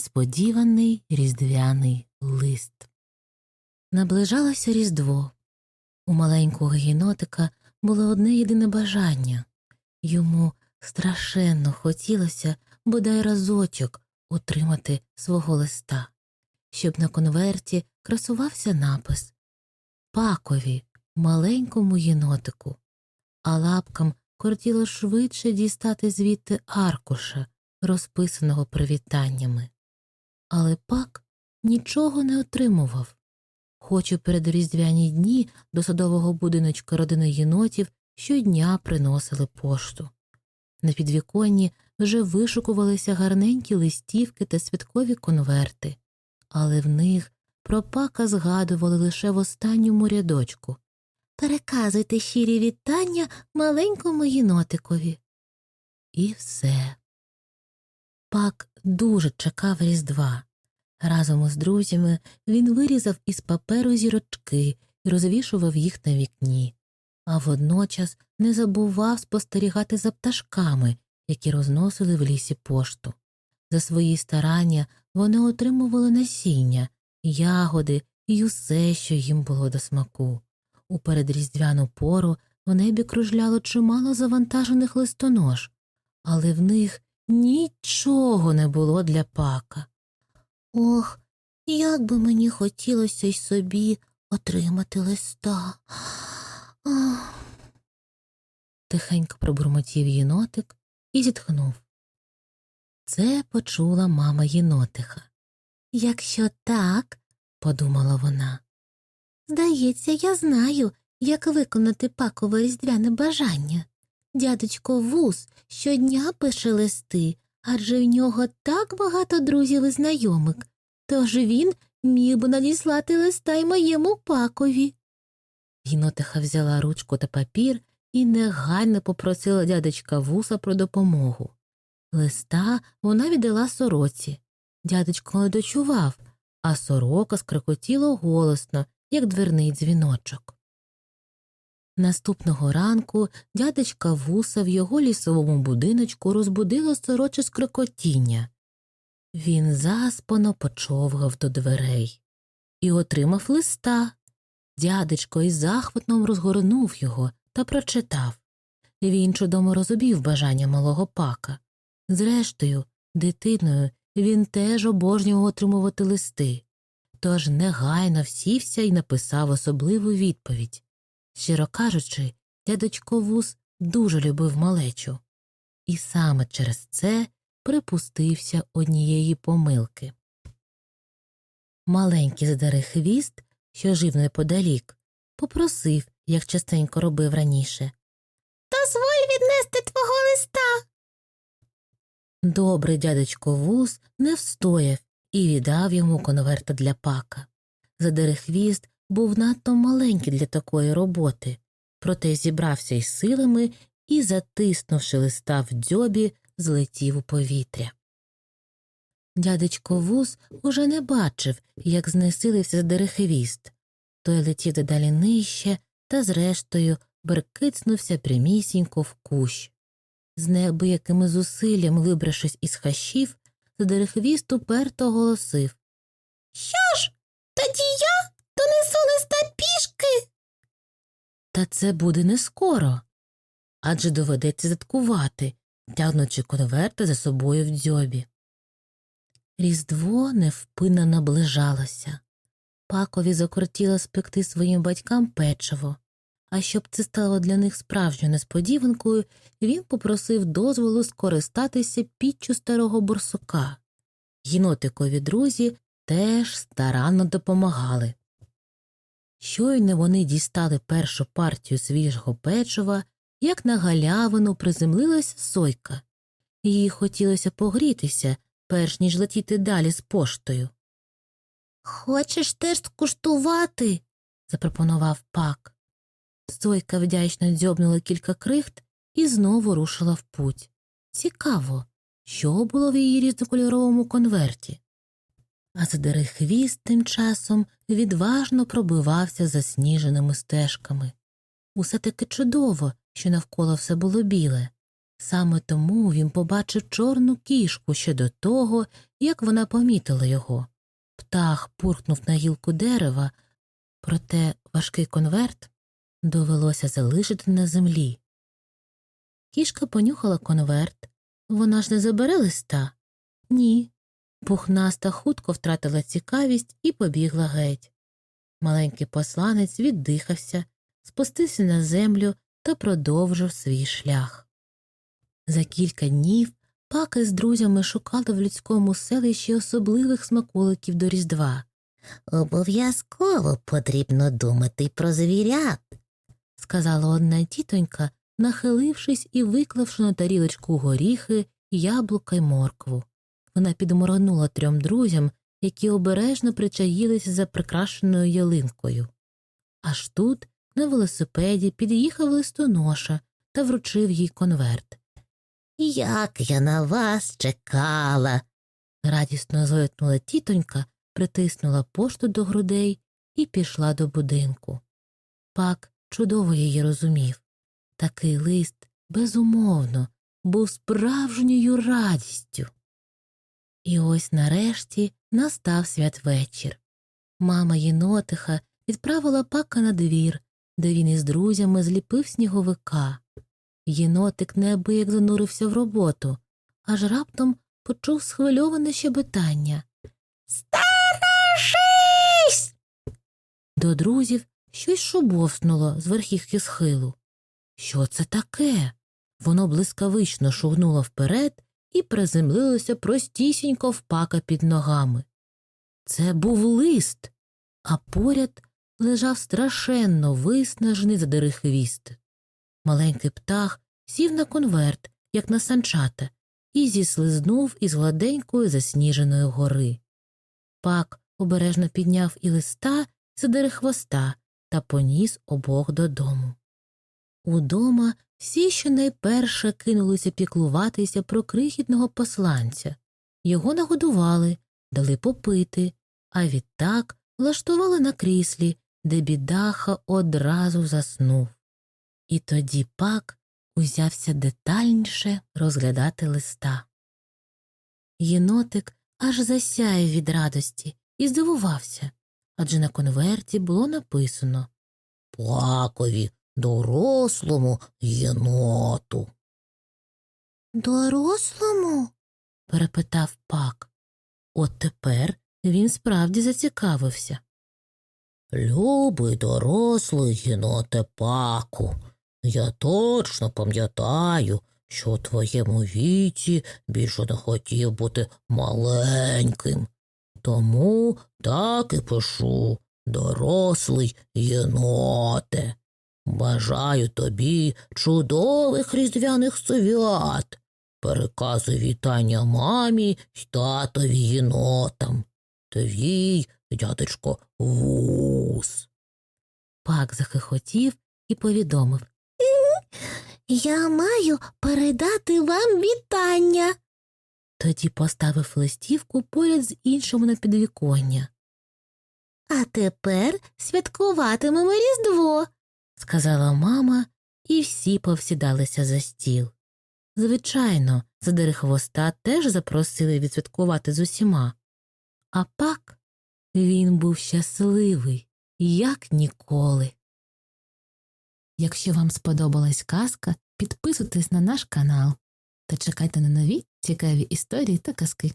несподіваний різдвяний лист. Наближалося Різдво. У маленького гінотика було одне єдине бажання йому страшенно хотілося бодай разочок отримати свого листа, щоб на конверті красувався напис Пакові, маленькому єнотику, а лапкам кортіло швидше дістати звідти аркуша, розписаного привітаннями. Але пак нічого не отримував. Хоч у передріздвяні дні до садового будиночка родини єнотів щодня приносили пошту. На підвіконні вже вишукувалися гарненькі листівки та святкові конверти, але в них про пака згадували лише в останньому рядочку Переказуйте щирі вітання маленькому єнотикові. І все. Пак дуже чекав Різдва. Разом із друзями він вирізав із паперу зірочки і розвішував їх на вікні, а водночас не забував спостерігати за пташками, які розносили в лісі пошту. За свої старання вони отримували насіння, ягоди і усе, що їм було до смаку. У передріздвяну пору в небі кружляло чимало завантажених листонож, але в них нічого не було для пака. Ох, як би мені хотілося й собі отримати листа. Тихенько пробурмотів єнотик і зітхнув. Це почула мама єнотиха. Якщо так, подумала вона, здається, я знаю, як виконати пакове різдвяне бажання. Дядечко Вус щодня пише листи, адже в нього так багато друзів і знайомих, тож він міг би надіслати листа й моєму пакові. Гінотиха взяла ручку та папір і негайно попросила дядечка вуса про допомогу. Листа вона віддала сороці. Дядечко не дочував, а сорока скрикотіла голосно, як дверний дзвіночок. Наступного ранку дядечка вуса в його лісовому будиночку розбудило сороче скрикотіння. Він заспано почовгав до дверей і отримав листа. Дядечко із захватом розгорнув його та прочитав. Він чудомо розумів бажання малого пака. Зрештою, дитиною він теж обожнював отримувати листи, тож негайно всівся і написав особливу відповідь. Щиро кажучи, дядечко вус дуже любив малечу, і саме через це припустився однієї помилки. Маленький задари хвіст, що жив неподалік, попросив, як частенько робив раніше. Дозволь віднести твого листа. Добрий дядечко вуз не встояв і віддав йому конверта для пака. Задари хвіст був надто маленький для такої роботи, проте зібрався із силами і, затиснувши листа в дзьобі, злетів у повітря. Дядечко вуз уже не бачив, як знесилився дерехвіст. Той летів дедалі нижче та, зрештою, беркицнувся прямісінько в кущ. З неабиякими зусиллям, вибравшись із хащів, дерехвіст уперто голосив Що ж, тоді я донесу листа пішки. Та це буде не скоро, адже доведеться заткувати, тягнучи конверти за собою в дзьобі. Різдво невпинно наближалося. Пакові закортіло спекти своїм батькам печиво, а щоб це стало для них справжньою несподіванкою, він попросив дозволу скористатися піччю старого борсука. Єнотикові друзі теж старанно допомагали. Щойно вони дістали першу партію свіжого печива, як на галявину приземлилась сойка. Їй хотілося погрітися, перш ніж летіти далі з поштою. Хочеш теж скуштувати? запропонував пак. Сойка вдячно дзьобнула кілька крихт і знову рушила в путь. Цікаво, що було в її різнокольоровому конверті. А задери хвіст тим часом відважно пробивався засніженими стежками. Усе таки чудово, що навколо все було біле. Саме тому він побачив чорну кішку ще до того, як вона помітила його. Птах пуркнув на гілку дерева, проте важкий конверт довелося залишити на землі. Кішка понюхала конверт. Вона ж не забере листа? Ні. Пухнаста хутко втратила цікавість і побігла геть. Маленький посланець віддихався, спустився на землю та продовжив свій шлях. За кілька днів паки з друзями шукали в людському селищі особливих смаколиків до Різдва. Обов'язково потрібно думати про звірят. сказала одна тітонька, нахилившись і виклавши на тарілочку горіхи, яблука й моркву. Вона підморгнула трьом друзям, які обережно причаїлися за прикрашеною ялинкою. Аж тут на велосипеді під'їхав листоноша та вручив їй конверт. Як я на вас чекала. Радісно зойкнула тітонька, притиснула пошту до грудей і пішла до будинку. Пак чудово її розумів. Такий лист, безумовно, був справжньою радістю. І ось нарешті настав святвечір. Мама єнотиха відправила пака на двір, де він із друзями зліпив сніговика. Єнотик неабияк занурився в роботу, аж раптом почув схвильоване щебетання. Стережись! До друзів щось шубовснуло з верхівки схилу. Що це таке? Воно блискавично шугнуло вперед і приземлилося простісінько в пака під ногами. Це був лист, а поряд лежав страшенно виснажений задери хвіст. Маленький птах сів на конверт, як на санчата, і зіслизнув із гладенької засніженої гори. Пак обережно підняв і листа, і задери хвоста та поніс обох додому. Удома всі щонайперше кинулися піклуватися про крихітного посланця. Його нагодували, дали попити, а відтак влаштували на кріслі, де бідаха одразу заснув. І тоді пак узявся детальніше розглядати листа. Єнотик аж засяяв від радості і здивувався, адже на конверті було написано Пакові, дорослому єноту. Дорослому? перепитав пак. От тепер він справді зацікавився. Любий дорослий єноте паку. Я точно пам'ятаю, що у твоєму віці більше не хотів бути маленьким. Тому так і пишу дорослий єноте. Бажаю тобі чудових різдвяних свят. Переказуй вітання мамі й татові єнотам. Твій дядечко вус. Пак захихотів і повідомив Я маю передати вам вітання. тоді поставив листівку поряд з іншим на підвіконня. А тепер святкуватимемо Різдво. Сказала мама, і всі повсідалися за стіл. Звичайно, задери хвоста теж запросили відсвяткувати з усіма. А пак він був щасливий, як ніколи. Якщо вам сподобалась казка, підписуйтесь на наш канал та чекайте на нові цікаві історії та казки.